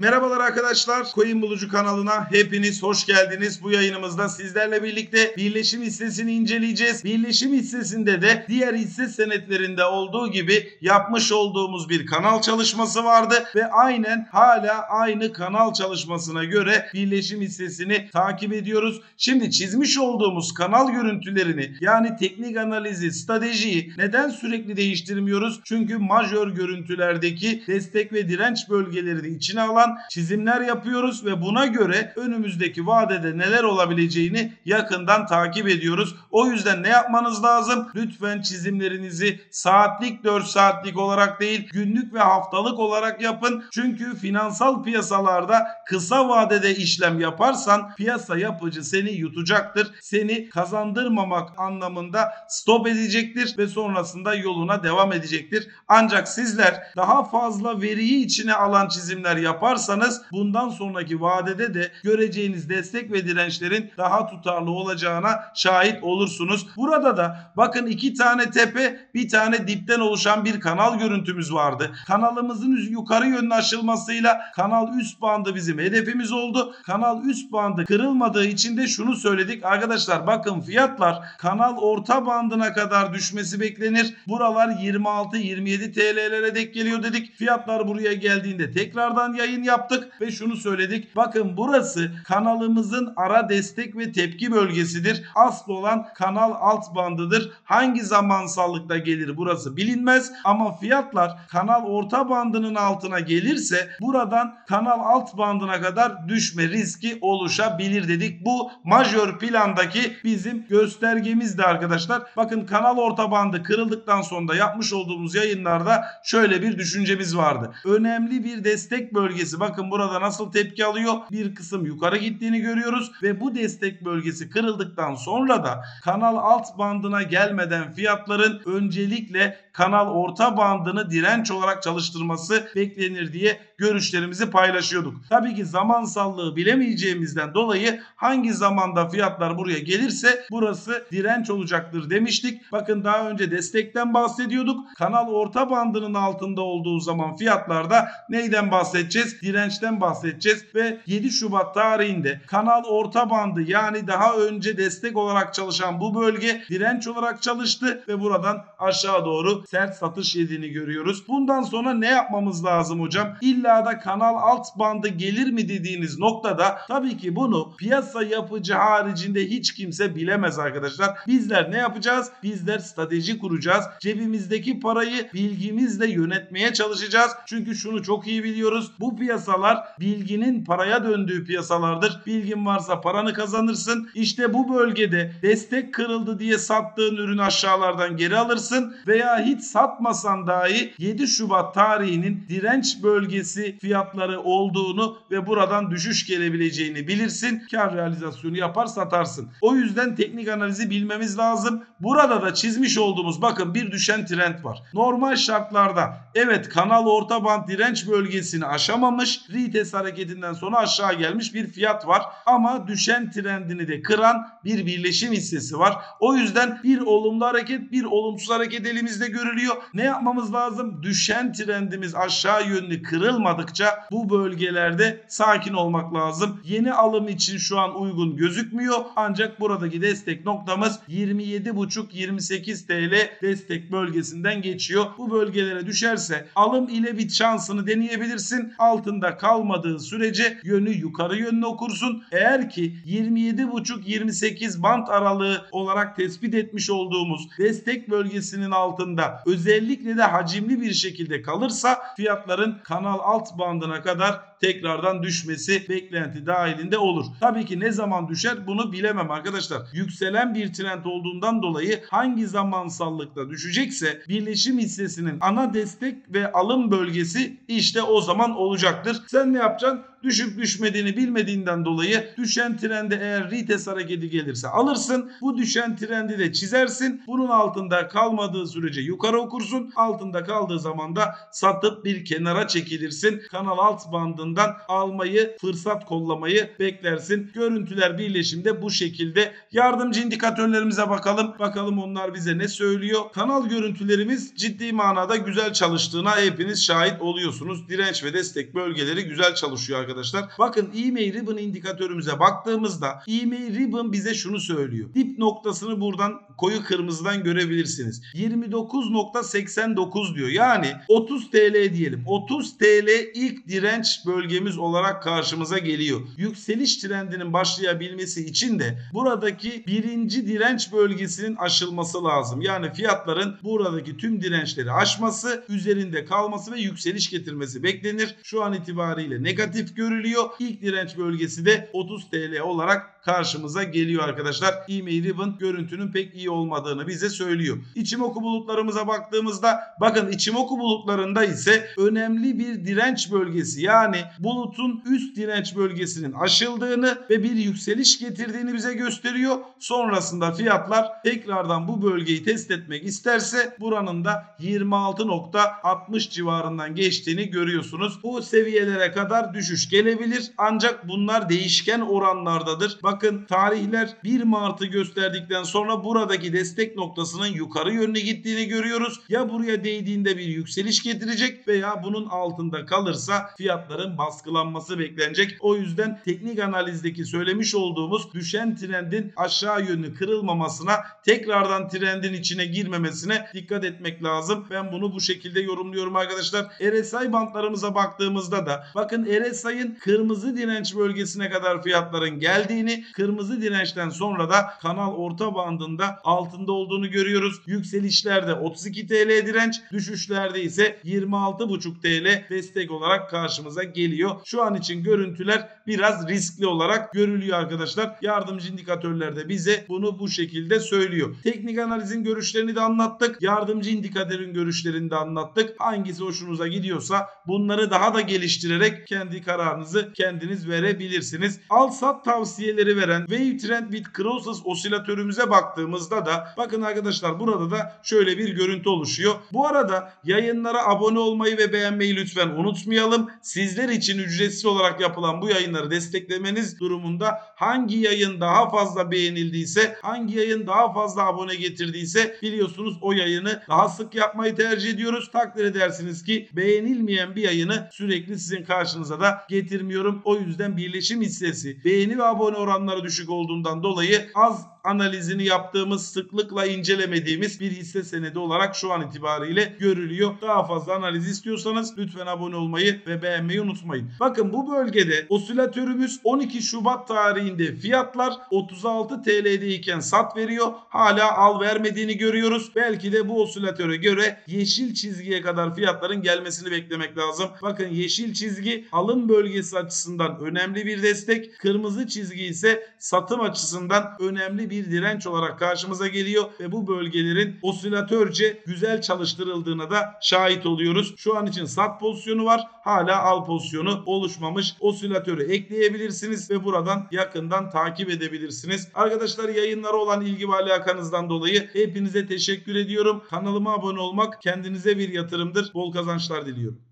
Merhabalar arkadaşlar. Coin Bulucu kanalına hepiniz hoş geldiniz. Bu yayınımızda sizlerle birlikte birleşim hissesini inceleyeceğiz. Birleşim hissesinde de diğer hisse senetlerinde olduğu gibi yapmış olduğumuz bir kanal çalışması vardı ve aynen hala aynı kanal çalışmasına göre birleşim hissesini takip ediyoruz. Şimdi çizmiş olduğumuz kanal görüntülerini yani teknik analizi, stratejiyi neden sürekli değiştirmiyoruz? Çünkü majör görüntülerdeki destek ve direnç bölgelerini içine alan çizimler yapıyoruz ve buna göre önümüzdeki vadede neler olabileceğini yakından takip ediyoruz. O yüzden ne yapmanız lazım? Lütfen çizimlerinizi saatlik 4 saatlik olarak değil günlük ve haftalık olarak yapın. Çünkü finansal piyasalarda kısa vadede işlem yaparsan piyasa yapıcı seni yutacaktır. Seni kazandırmamak anlamında stop edecektir ve sonrasında yoluna devam edecektir. Ancak sizler daha fazla veriyi içine alan çizimler yaparsanız bundan sonraki vadede de göreceğiniz destek ve dirençlerin daha tutarlı olacağına şahit olursunuz. Burada da bakın iki tane tepe bir tane dipten oluşan bir kanal görüntümüz vardı. Kanalımızın yukarı yönlü aşılmasıyla kanal üst bandı bizim hedefimiz oldu. Kanal üst bandı kırılmadığı için de şunu söyledik. Arkadaşlar bakın fiyatlar kanal orta bandına kadar düşmesi beklenir. Buralar 26-27 TL'lere denk geliyor dedik. Fiyatlar buraya geldiğinde tekrardan yayın yaptık ve şunu söyledik. Bakın burası kanalımızın ara destek ve tepki bölgesidir. Asıl olan kanal alt bandıdır. Hangi zamansallıkta gelir burası bilinmez ama fiyatlar kanal orta bandının altına gelirse buradan kanal alt bandına kadar düşme riski oluşabilir dedik. Bu majör plandaki bizim göstergemizdi arkadaşlar. Bakın kanal orta bandı kırıldıktan sonra yapmış olduğumuz yayınlarda şöyle bir düşüncemiz vardı. Önemli bir destek bölgesi. Bakın burada nasıl tepki alıyor? Bir kısım yukarı gittiğini görüyoruz ve bu destek bölgesi kırıldıktan sonra da kanal alt bandına gelmeden fiyatların öncelikle kanal orta bandını direnç olarak çalıştırması beklenir diye görüşlerimizi paylaşıyorduk. Tabii ki zamansallığı bilemeyeceğimizden dolayı hangi zamanda fiyatlar buraya gelirse burası direnç olacaktır demiştik. Bakın daha önce destekten bahsediyorduk. Kanal orta bandının altında olduğu zaman fiyatlarda neyden bahsedeceğiz? Dirençten bahsedeceğiz ve 7 Şubat tarihinde kanal orta bandı yani daha önce destek olarak çalışan bu bölge direnç olarak çalıştı ve buradan aşağı doğru sert satış yediğini görüyoruz. Bundan sonra ne yapmamız lazım hocam? İlla da kanal alt bandı gelir mi dediğiniz noktada tabii ki bunu piyasa yapıcı haricinde hiç kimse bilemez arkadaşlar. Bizler ne yapacağız? Bizler strateji kuracağız. Cebimizdeki parayı bilgimizle yönetmeye çalışacağız. Çünkü şunu çok iyi biliyoruz. Bu piyasalar bilginin paraya döndüğü piyasalardır. Bilgin varsa paranı kazanırsın. İşte bu bölgede destek kırıldı diye sattığın ürünü aşağılardan geri alırsın veya hiç satmasan dahi 7 Şubat tarihinin direnç bölgesi fiyatları olduğunu ve buradan düşüş gelebileceğini bilirsin. Kar realizasyonu yapar satarsın. O yüzden teknik analizi bilmemiz lazım. Burada da çizmiş olduğumuz bakın bir düşen trend var. Normal şartlarda evet kanal orta band direnç bölgesini aşamamış. Retest hareketinden sonra aşağı gelmiş bir fiyat var. Ama düşen trendini de kıran bir birleşim hissesi var. O yüzden bir olumlu hareket bir olumsuz hareket elimizde görülüyor. Ne yapmamız lazım? Düşen trendimiz aşağı yönlü kırılmadıkça bu bölgelerde sakin olmak lazım. Yeni alım için şu an uygun gözükmüyor. Ancak buradaki destek noktamız 27,5-28 TL destek bölgesinden geçiyor. Bu bölgelere düşerse alım ile bit şansını deneyebilirsin. Altında kalmadığı sürece yönü yukarı yönlü okursun. Eğer ki 27,5-28 bant aralığı olarak tespit etmiş olduğumuz destek bölgesinin altında özellikle de hacimli bir şekilde kalırsa fiyatların kanal alt bandına kadar tekrardan düşmesi beklenti dahilinde olur. Tabii ki ne zaman düşer bunu bilemem arkadaşlar. Yükselen bir trend olduğundan dolayı hangi zamansallıkta düşecekse birleşim hissesinin ana destek ve alım bölgesi işte o zaman olacaktır. Sen ne yapacaksın? düşüp düşmediğini bilmediğinden dolayı düşen trende eğer retest hareketi gelirse alırsın. Bu düşen trendi de çizersin. Bunun altında kalmadığı sürece yukarı okursun. Altında kaldığı zaman da satıp bir kenara çekilirsin. Kanal alt bandında kanalından almayı, fırsat kollamayı beklersin. Görüntüler birleşimde bu şekilde. Yardımcı indikatörlerimize bakalım. Bakalım onlar bize ne söylüyor. Kanal görüntülerimiz ciddi manada güzel çalıştığına hepiniz şahit oluyorsunuz. Direnç ve destek bölgeleri güzel çalışıyor arkadaşlar. Bakın EMA Ribbon indikatörümüze baktığımızda EMA Ribbon bize şunu söylüyor. Dip noktasını buradan koyu kırmızıdan görebilirsiniz. 29.89 diyor. Yani 30 TL diyelim. 30 TL ilk direnç bölgemiz olarak karşımıza geliyor. Yükseliş trendinin başlayabilmesi için de buradaki birinci direnç bölgesinin aşılması lazım. Yani fiyatların buradaki tüm dirençleri aşması, üzerinde kalması ve yükseliş getirmesi beklenir. Şu an itibariyle negatif görülüyor. İlk direnç bölgesi de 30 TL olarak karşımıza geliyor arkadaşlar. E-mail görüntünün pek iyi olmadığını bize söylüyor. İçimoku bulutlarımıza baktığımızda bakın içimoku bulutlarında ise önemli bir direnç bölgesi yani bulutun üst direnç bölgesinin aşıldığını ve bir yükseliş getirdiğini bize gösteriyor. Sonrasında fiyatlar tekrardan bu bölgeyi test etmek isterse buranın da 26.60 civarından geçtiğini görüyorsunuz. Bu seviyelere kadar düşüş gelebilir ancak bunlar değişken oranlardadır. Bakın tarihler 1 Mart'ı gösterdikten sonra buradaki destek noktasının yukarı yönlü gittiğini görüyoruz. Ya buraya değdiğinde bir yükseliş getirecek veya bunun altında kalırsa fiyatların baskılanması beklenecek. O yüzden teknik analizdeki söylemiş olduğumuz düşen trendin aşağı yönlü kırılmamasına tekrardan trendin içine girmemesine dikkat etmek lazım. Ben bunu bu şekilde yorumluyorum arkadaşlar. RSI bantlarımıza baktığımızda da bakın RSI'ın kırmızı direnç bölgesine kadar fiyatların geldiğini, kırmızı dirençten sonra da kanal orta bandında altında olduğunu görüyoruz. Yükselişlerde 32 TL direnç, düşüşlerde ise 26,5 TL destek olarak karşımıza geliyor. Şu an için görüntüler biraz riskli olarak görülüyor arkadaşlar. Yardımcı indikatörler de bize bunu bu şekilde söylüyor. Teknik analizin görüşlerini de anlattık. Yardımcı indikatörün görüşlerini de anlattık. Hangisi hoşunuza gidiyorsa bunları daha da geliştirerek kendi kararınızı kendiniz verebilirsiniz. Al sat tavsiyeleri veren Wave Trend with Crosses osilatörümüze baktığımızda da bakın arkadaşlar burada da şöyle bir görüntü oluşuyor. Bu arada yayınlara abone olmayı ve beğenmeyi lütfen unutmayalım. Sizler için ücretsiz olarak yapılan bu yayınları desteklemeniz durumunda hangi yayın daha fazla beğenildiyse, hangi yayın daha fazla abone getirdiyse biliyorsunuz o yayını daha sık yapmayı tercih ediyoruz. Takdir edersiniz ki beğenilmeyen bir yayını sürekli sizin karşınıza da getirmiyorum. O yüzden birleşim hissesi beğeni ve abone oranları düşük olduğundan dolayı az analizini yaptığımız sıklıkla incelemediğimiz bir hisse senedi olarak şu an itibariyle görülüyor. Daha fazla analiz istiyorsanız lütfen abone olmayı ve beğenmeyi unutmayın. Bakın bu bölgede osilatörümüz 12 Şubat tarihinde fiyatlar 36 TL'deyken sat veriyor. Hala al vermediğini görüyoruz. Belki de bu osilatöre göre yeşil çizgiye kadar fiyatların gelmesini beklemek lazım. Bakın yeşil çizgi alım bölgesi açısından önemli bir destek. Kırmızı çizgi ise satım açısından önemli bir direnç olarak karşımıza geliyor ve bu bölgelerin osilatörce güzel çalıştırıldığına da şahit oluyoruz. Şu an için sat pozisyonu var. Hala al pozisyonu oluşmamış. Osilatörü ekleyebilirsiniz ve buradan yakından takip edebilirsiniz. Arkadaşlar yayınlara olan ilgi ve alakanızdan dolayı hepinize teşekkür ediyorum. Kanalıma abone olmak kendinize bir yatırımdır. Bol kazançlar diliyorum.